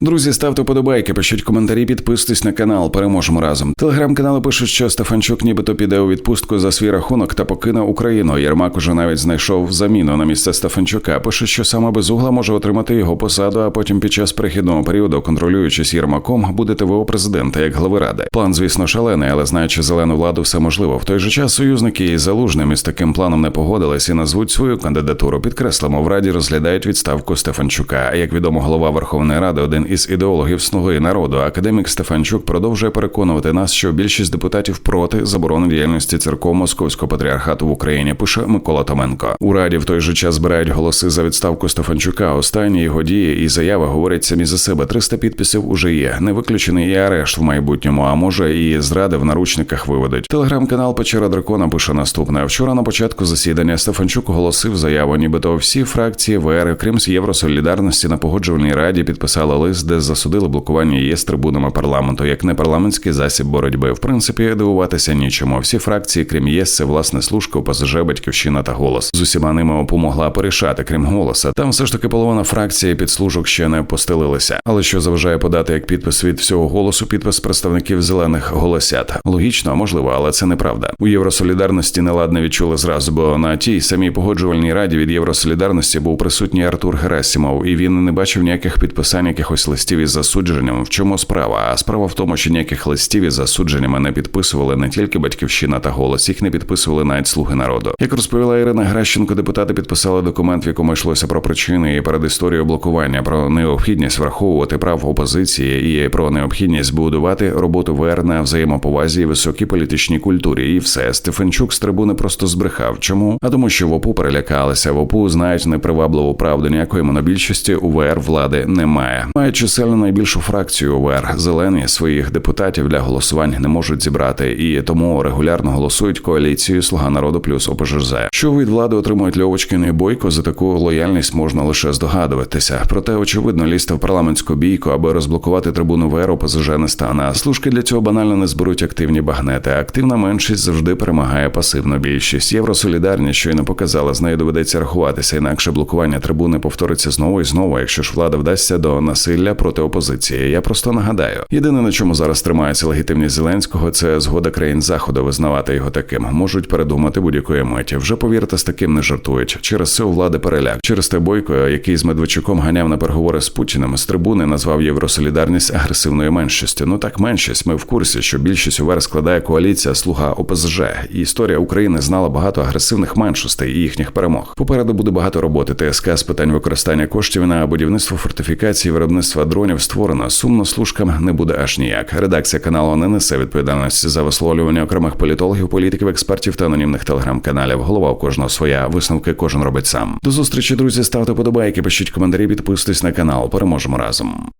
Друзі, ставте подобайки, пишіть коментарі, підписуйтесь на канал. Переможемо разом. Телеграм-канали пишуть, що Стефанчук нібито піде у відпустку за свій рахунок та покине Україну. Єрмак уже навіть знайшов заміну на місце Стефанчука. Пише, що саме безугла може отримати його посаду, а потім під час перехідного періоду, контролюючись Єрмаком, буде ТВО президента як глави ради. План, звісно, шалений, але знаючи зелену владу, все можливо. В той же час союзники із залужним із таким планом не погодились і назвуть свою кандидатуру. Підкреслимо, в раді розглядають відставку Стефанчука. Як відомо, голова Верховної Ради, один із ідеологів слуги народу, академік Стефанчук продовжує переконувати нас, що більшість депутатів проти заборони діяльності церков Московського патріархату в Україні. Пише Микола Томенко. У раді в той же час збирають голоси за відставку Стефанчука. Останні його дії і заяви говорять самі за себе. 300 підписів уже є. Не виключений і арешт в майбутньому, а може і зради в наручниках виведуть. Телеграм-канал Печера Дракона пише наступне. Вчора на початку засідання Стефанчук оголосив заяву, нібито всі фракції ВР, крім Євросолідарності, на погоджувальній раді підписали лист, де засудили блокування ЄС трибунами парламенту як непарламентський засіб боротьби. В принципі, дивуватися нічому. Всі фракції, крім ЄС, це власне служка, ОПЗЖ, батьківщина та голос. З усіма ними допомогла порішати, крім голоса. Там все ж таки половина фракції підслужок ще не постелилися. Але що заважає подати як підпис від всього голосу, підпис представників зелених голосят. Логічно, можливо, але це неправда. У Євросолідарності неладне відчули зразу, бо на тій самій погоджувальній раді від Євросолідарності був присутній Артур Герасімов, і він не бачив ніяких підписань якихось листів із засудженням. В чому справа? А справа в тому, що ніяких листів із засудженнями не підписували не тільки батьківщина та голос, їх не підписували навіть слуги народу. Як розповіла Ірина Гращенко, депутати підписали документ, в якому йшлося про причини і перед історією блокування, про необхідність враховувати прав опозиції і про необхідність будувати роботу ВР на взаємоповазі і високій політичній культурі. І все Стефанчук з трибуни просто збрехав. Чому? А тому, що в ОПУ перелякалися. В ОПУ знають непривабливу правду. Ніякої монобільшості у ВР влади немає. Мають чисельно найбільшу фракцію УВР. Зелені своїх депутатів для голосувань не можуть зібрати, і тому регулярно голосують коаліцію Слуга народу плюс ОПЖЗ. Що від влади отримують Льовочкін і Бойко за таку лояльність можна лише здогадуватися. Проте очевидно лізти в парламентську бійку, аби розблокувати трибуну ВР ОПЗЖ не стане. Служки для цього банально не зберуть активні багнети. Активна меншість завжди перемагає пасивну більшість. Євросолідарність щойно показала, з нею доведеться рахуватися, інакше блокування трибуни повториться знову і знову, якщо ж влада вдасться до насилля проти опозиції. Я просто нагадаю, єдине на чому зараз тримається легітимність Зеленського, це згода країн заходу визнавати його таким. Можуть передумати будь-якої миті. Вже повірте, з таким не жартують. Через у влади переляк. Через те бойко, який з Медведчуком ганяв на переговори з Путіним, з трибуни назвав євросолідарність агресивною меншістю. Ну так меншість. Ми в курсі, що більшість УВР складає коаліція Слуга ОПЗЖ. І історія України знала багато агресивних меншостей і їхніх перемог. Попереду буде багато роботи. ТСК з питань використання коштів на будівництво фортифікації, виробництва дронів створено. Сумно служкам не буде аж ніяк. Редакція каналу не несе відповідальності за висловлювання окремих політологів, політиків, експертів та анонімних телеграм-каналів. Голова у кожного своя висновки кожен робить сам. До зустрічі, друзі. Ставте подобайки, пишіть коментарі, підписуйтесь на канал. Переможемо разом.